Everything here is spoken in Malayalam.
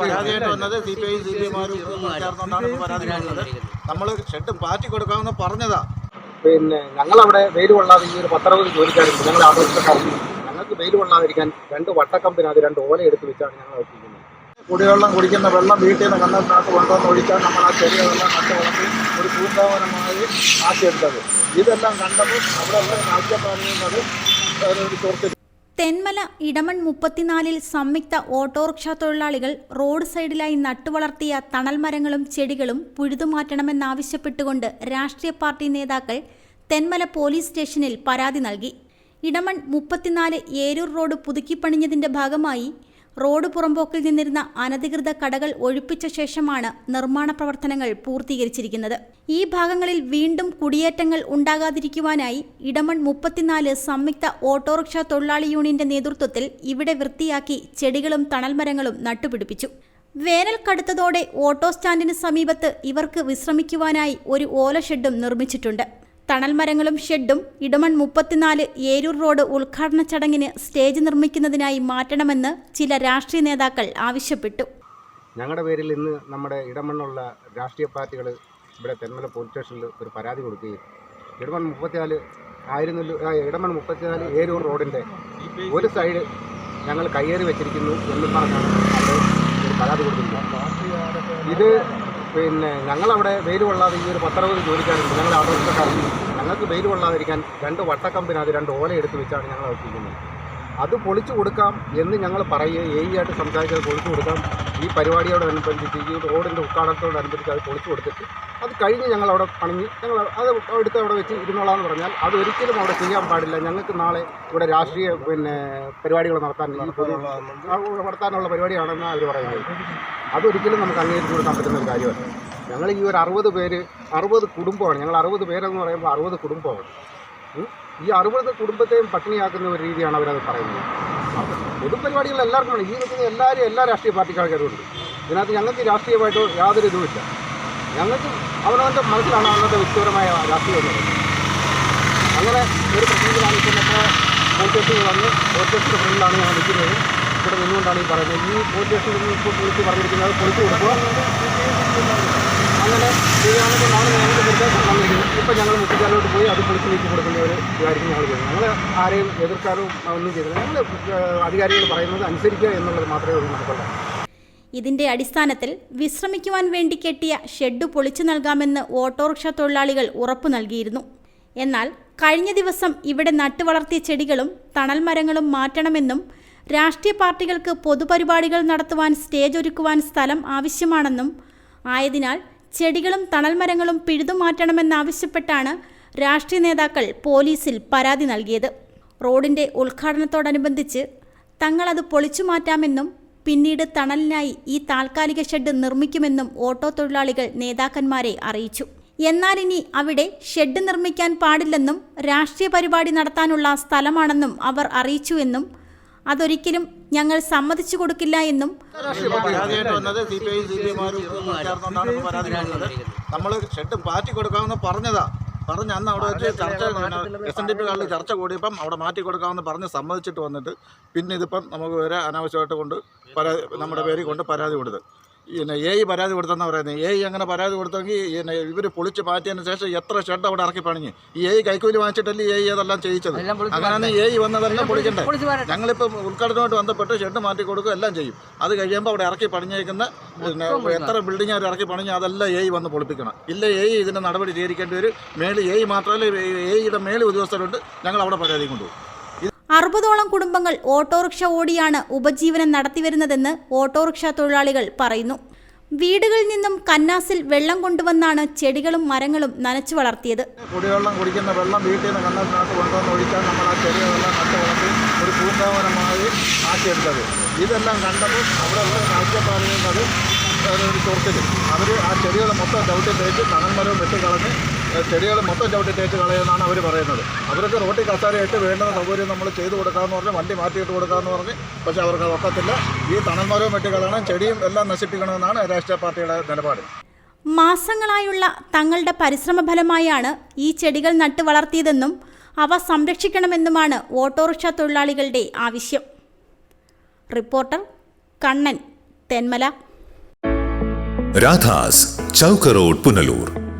പരാതിയായിട്ട് വന്നത് C P I C P എമാരും ചേർന്നുകൊണ്ടാണ് ഇപ്പോൾ പരാതി വന്നത് നമ്മൾ ഷെഡ് പാറ്റി കൊടുക്കാമെന്ന് പറഞ്ഞതാ. പിന്നെ ഞങ്ങളവിടെ വെയിൽ കൊള്ളാതെ ഈ ഒരു പത്തറുപത് ജോലിക്കാരുണ്ട് ഞങ്ങൾ ആവശ്യക്കാരുണ്ട് ഞങ്ങൾക്ക് വെയിൽ കൊള്ളാതിരിക്കാൻ രണ്ട് വട്ടക്കമ്പിനകത്ത് രണ്ട് ഓല എടുത്ത് വെച്ചാണ് ഞങ്ങൾ എത്തിക്കുന്നത് കുടിവെള്ളം കുടിക്കുന്ന വെള്ളം വീട്ടിൽ നിന്ന് കണ്ണത്തിനകത്ത് കൊണ്ടുവന്ന് ഒഴിച്ചാൽ നമ്മൾ ആ ചെറിയ വെള്ളം നട്ട് വളർത്തി ഒരു പൂങ്കാവനമായി ആക്കിയെടുത്തത്. ഇതെല്ലാം കണ്ടപ്പോൾ അവിടെ ഉള്ള പറയുന്നത് ഒരു സുഹൃത്ത് തെന്മല ഇടമൺ മുപ്പത്തിനാലിൽ സംയുക്ത ഓട്ടോറിക്ഷ തൊഴിലാളികൾ റോഡ് സൈഡിലായി നട്ടുവളർത്തിയ തണൽ മരങ്ങളും ചെടികളും പുഴുതുമാറ്റണമെന്നാവശ്യപ്പെട്ടുകൊണ്ട് രാഷ്ട്രീയ പാർട്ടി നേതാക്കൾ തെന്മല പോലീസ് സ്റ്റേഷനിൽ പരാതി നൽകി. ഇടമൺ മുപ്പത്തിനാല് ഏരൂർ റോഡ് പുതുക്കിപ്പണിഞ്ഞതിന്റെ ഭാഗമായി റോഡ് പുറമ്പോക്കിൽ നിന്നിരുന്ന അനധികൃത കടകൾ ഒഴിപ്പിച്ച ശേഷമാണ് നിർമ്മാണ പ്രവർത്തനങ്ങൾ പൂർത്തീകരിച്ചിരിക്കുന്നത്. ഈ ഭാഗങ്ങളിൽ വീണ്ടും കുടിയേറ്റങ്ങൾ ഉണ്ടാകാതിരിക്കുവാനായി ഇടമൺ മുപ്പത്തിനാല് സംയുക്ത ഓട്ടോറിക്ഷ തൊഴിലാളി യൂണിയന്റെ നേതൃത്വത്തിൽ ഇവിടെ വൃത്തിയാക്കി ചെടികളും തണൽമരങ്ങളും നട്ടുപിടിപ്പിച്ചു. വേനൽ കടുത്തതോടെ ഓട്ടോ സ്റ്റാൻഡിന് സമീപത്ത് ഇവർക്ക് വിശ്രമിക്കുവാനായി ഒരു ഓല ഷെഡും നിർമ്മിച്ചിട്ടുണ്ട്. തണൽമരങ്ങളും ഷെഡും ഇടമൺ മുപ്പത്തിനാല് ഏരൂർ റോഡ് ഉദ്ഘാടന ചടങ്ങിന് സ്റ്റേജ് നിർമ്മിക്കുന്നതിനായി മാറ്റണമെന്ന് ചില രാഷ്ട്രീയ നേതാക്കൾ ആവശ്യപ്പെട്ടു. ഞങ്ങളുടെ പേരിൽ ഇന്ന് നമ്മുടെ ഇടമണ്ണുള്ള രാഷ്ട്രീയ പാർട്ടികൾ ഇവിടെ തെന്മല പോലീസ് സ്റ്റേഷനിൽ ഒരു പരാതി കൊടുക്കുകയും ഇടമൺ മുപ്പത്തിനാല് ആയിരുന്നല്ലോ ആ, ഇടമൺ മുപ്പത്തിനാല് ഏരൂർ റോഡിന്റെ ഒരു സൈഡ് ഞങ്ങൾ കയ്യേറി വെച്ചിരിക്കുന്നു എന്ന് പറഞ്ഞാണ് ഒരു പരാതി കൊടുക്കുന്നത് ഇത് പിന്നെ ഞങ്ങളവിടെ വെയിൽ കൊള്ളാതെ ഈ ഒരു പത്തറുപത് ജോലിക്കാരുണ്ട്. ഞങ്ങൾ ആവശ്യക്കാരുണ്ട് ഞങ്ങൾക്ക് വെയിൽ കൊള്ളാതിരിക്കാൻ രണ്ട് വട്ടക്കമ്പിനകത്ത് രണ്ട് ഓല എടുത്ത് വെച്ചാണ് ഞങ്ങൾ എത്തിക്കുന്നത് അത് പൊളിച്ചു കൊടുക്കാം എന്ന് ഞങ്ങൾ പറയുകയും എ ആയിട്ട് സംസാരിച്ചത് പൊളിച്ചു കൊടുക്കാം. ഈ പരിപാടിയോടനുബന്ധിച്ച് ഈ റോഡിന്റെ ഉദ്ഘാടനത്തോടനുബന്ധിച്ച് അത് പൊളിച്ചു കൊടുത്തിട്ട് അത് കഴിഞ്ഞ് ഞങ്ങൾ അവിടെ പണിഞ്ഞ് ഞങ്ങൾ അത് എടുത്ത് അവിടെ വെച്ച് ഇരുന്നോളാന്ന് പറഞ്ഞാൽ അത് ഒരിക്കലും അവിടെ ചെയ്യാൻ പാടില്ല. ഞങ്ങൾക്ക് നാളെ ഇവിടെ രാഷ്ട്രീയ പിന്നെ പരിപാടികൾ നടത്താൻ നടത്താനുള്ള പരിപാടിയാണെന്ന് അവർ പറയുന്നത്. അതൊരിക്കലും നമുക്ക് അംഗീകരിച്ചു കൊടുക്കാൻ പറ്റുന്ന ഒരു കാര്യമല്ല. ഞങ്ങൾ ഈ ഒരു അറുപത് പേര് അറുപത് കുടുംബമാണ്. ഞങ്ങൾ അറുപത് പേരെന്ന് പറയുമ്പോൾ അറുപത് കുടുംബമാണ്. ഈ അറുപത് കുടുംബത്തെയും പട്ടിണിയാക്കുന്ന ഒരു രീതിയാണ് അവരത് പറയുന്നത്. പൊതുപരിപാടികൾ എല്ലാവർക്കും ഉണ്ട്. ഈ നിൽക്കുന്ന എല്ലാവരും എല്ലാ രാഷ്ട്രീയ പാർട്ടിക്കാർക്കും ഉണ്ട് ഇതിനകത്ത് ഞങ്ങൾക്ക് രാഷ്ട്രീയമായിട്ട് യാതൊരു ഇതുമില്ല. ഞങ്ങൾക്ക് അവനവന്റെ മനസ്സിലാണ് അവനവന്റെ വ്യക്തിപരമായ രാഷ്ട്രീയം എന്ന് പറയുന്നത് അങ്ങനെ ഒരു പ്രശ്നത്തിലാണ് ഇപ്പോൾ നമ്മുടെ പോലീസ് വന്ന് പോലീസിന്റെ ഫ്രണ്ടിലാണ് ഞങ്ങൾ നിൽക്കുന്നത്. ഇവിടെ നിന്നുകൊണ്ടാണ് ഈ പറയുന്നത്. ഈ പോലീസ് സ്റ്റേഷനിൽ ഇപ്പോൾ വിളിച്ച് പറഞ്ഞിരിക്കുന്നത്. പൊളിച്ചു കൊടുക്കുക അങ്ങനെ ചെയ്യുകയാണെങ്കിൽ നാളെ ഞങ്ങൾക്ക് നിർദ്ദേശം തന്നിരിക്കുന്നത് ഇപ്പം ഞങ്ങൾ മുട്ടിച്ചാലോട്ട് പോയി അത് നീക്കി കൊടുക്കുന്ന ഒരു ഇതായിരിക്കും ഞങ്ങൾ ചെയ്യുന്നത് ഞങ്ങൾ ആരെയും എതിർക്കാനോ ഒന്നും ചെയ്തില്ല. ഞങ്ങൾ അധികാരികൾ പറയുന്നത് അനുസരിക്കുക എന്നുള്ളത് മാത്രമേ ഉള്ളൂ നമുക്കുള്ളൂ. ഇതിന്റെ അടിസ്ഥാനത്തിൽ വിശ്രമിക്കുവാൻ വേണ്ടി കെട്ടിയ ഷെഡ് പൊളിച്ചു നൽകാമെന്ന് ഓട്ടോറിക്ഷ തൊഴിലാളികൾ ഉറപ്പു നൽകിയിരുന്നു. എന്നാൽ കഴിഞ്ഞ ദിവസം ഇവിടെ നട്ടുവളർത്തിയ ചെടികളും തണൽ മരങ്ങളും മാറ്റണമെന്നും രാഷ്ട്രീയ പാർട്ടികൾക്ക് പൊതുപരിപാടികൾ നടത്തുവാൻ സ്റ്റേജ് ഒരുക്കുവാൻ സ്ഥലം ആവശ്യമാണെന്നും ആയതിനാൽ ചെടികളും തണൽമരങ്ങളും പിഴുതുമാറ്റണമെന്നാവശ്യപ്പെട്ടാണ് രാഷ്ട്രീയ നേതാക്കൾ പോലീസിൽ പരാതി നൽകിയത്. റോഡിന്റെ ഉദ്ഘാടനത്തോടനുബന്ധിച്ച് തങ്ങളത് പൊളിച്ചു മാറ്റാമെന്നും പിന്നീട് തണലിനായി ഈ താൽക്കാലിക ഷെഡ് നിർമ്മിക്കുമെന്നും ഓട്ടോ തൊഴിലാളികൾ നേതാക്കന്മാരെ അറിയിച്ചു. എന്നാൽ ഇനി അവിടെ ഷെഡ് നിർമ്മിക്കാൻ പാടില്ലെന്നും രാഷ്ട്രീയ പരിപാടി നടത്താനുള്ള സ്ഥലമാണെന്നും അവർ അറിയിച്ചുവെന്നും അതൊരിക്കലും ഞങ്ങൾ സമ്മതിച്ചു കൊടുക്കില്ല എന്നും നമ്മൾ ഷെഡ് അന്ന് അവിടെ വെച്ച് ചർച്ച എസ് എൻ ഡി പി കാലിൽ ചർച്ച കൂടിയപ്പം അവിടെ മാറ്റി കൊടുക്കാമെന്ന് പറഞ്ഞ് സമ്മതിച്ചിട്ട് വന്നിട്ട് പിന്നെ ഇതിപ്പം നമുക്ക് വരെ അനാവശ്യമായിട്ട് കൊണ്ട് പരാതി നമ്മുടെ പേര് കൊണ്ട് പരാതി കൊടുത്ത്. പിന്നെ എ ഇ പരാതി കൊടുത്തെന്നാണ് പറയുന്നത് എ ഇ അങ്ങനെ പരാതി കൊടുത്തെങ്കിൽ പിന്നെ ഇവർ പൊളിച്ച് മാറ്റിയതിന് ശേഷം എത്ര ഷെഡ് അവിടെ ഇറക്കി പണിഞ്ഞ്? ഈ എ ഇ കൈക്കൂലി വാങ്ങിച്ചിട്ടല്ലേ എ ഇ അതെല്ലാം ചെയ്യിച്ചത്? അങ്ങനെയാണ് എ ഇ വന്നതെല്ലാം പൊളിക്കണ്ടേ? ഞങ്ങളിപ്പോൾ ഉദ്ഘാടനമായിട്ട് ബന്ധപ്പെട്ട് ഷെഡ് മാറ്റി കൊടുക്കുക എല്ലാം ചെയ്യും. അത് കഴിയുമ്പോൾ അവിടെ ഇറക്കി പണിഞ്ഞേക്കുന്ന പിന്നെ എത്ര ബിൽഡിംഗ് അവർ ഇറക്കി പണിഞ്ഞ് അതെല്ലാം എ വന്ന് പൊളിപ്പിക്കണം. ഇല്ല എ ഇതിന്റെ നടപടി സ്വീകരിക്കേണ്ടി വരും. മേളിൽ എ മാത്രമല്ല എ യുടെ മേളിൽ ഉദ്യോഗസ്ഥരുണ്ട്. ഞങ്ങൾ അവിടെ പരാതി കൊണ്ടുപോകും. അറുപതോളം കുടുംബങ്ങൾ ഓട്ടോറിക്ഷ ഓടിയാണ് ഉപജീവനം നടത്തിവരുന്നതെന്ന് ഓട്ടോറിക്ഷ തൊഴിലാളികൾ പറയുന്നു. വീടുകളിൽ നിന്നും കന്നാസിൽ വെള്ളം കൊണ്ടുവന്നാണ് ചെടികളും മരങ്ങളും നനച്ചു വളർത്തിയത്. കുടിവെള്ളം കുടിക്കുന്ന വെള്ളം വീട്ടിൽ നിന്ന് കന്നാസിനകത്ത് കൊണ്ടുവന്ന് ഒഴിച്ചാൽ നമ്മൾ ആ ചെടികളെല്ലാം നട്ട് വളർത്തി ഒരു പൂങ്കാവനമായി ആക്കിയെടുത്തത്. ഇതെല്ലാം കണ്ടപ്പോൾ അവിടെ ഉള്ള രാജ്യപ്പാടുന്നത് ഒരു സുഹൃത്തിൽ അവർ ആ ചെടികൾ മൊത്തം ചവിട്ടി തേച്ച് തണൽ മരവും വെട്ടിക്കളഞ്ഞ് ചെടികൾ മൊത്തം ചവിട്ടി തേച്ച് കളയുമെന്നാണ് അവർ പറയുന്നത്. അവർക്ക് റോട്ടിൽ കസാരയിട്ട് വേണ്ടുന്ന സൗകര്യം നമ്മൾ ചെയ്തു കൊടുക്കാമെന്ന് പറഞ്ഞ് വണ്ടി മാറ്റിയിട്ട് കൊടുക്കാമെന്ന് പറഞ്ഞ് പക്ഷേ അവർക്ക് അത് ഒക്കത്തില്ല. ഈ തണൽമരവും വെട്ടിക്കളയണം ചെടിയും എല്ലാം നശിപ്പിക്കണമെന്നാണ് രാഷ്ട്രീയ പാർട്ടിയുടെ നിലപാട്. മാസങ്ങളായുള്ള തങ്ങളുടെ പരിശ്രമ ഫലമായാണ് ഈ ചെടികൾ നട്ടു വളർത്തിയതെന്നും അവ സംരക്ഷിക്കണമെന്നുമാണ് ഓട്ടോറിക്ഷ തൊഴിലാളികളുടെ ആവശ്യം. റിപ്പോർട്ടർ കണ്ണൻ തെന്മല. രാധാസ് ചൗക്കറോഡ് പുനലൂർ.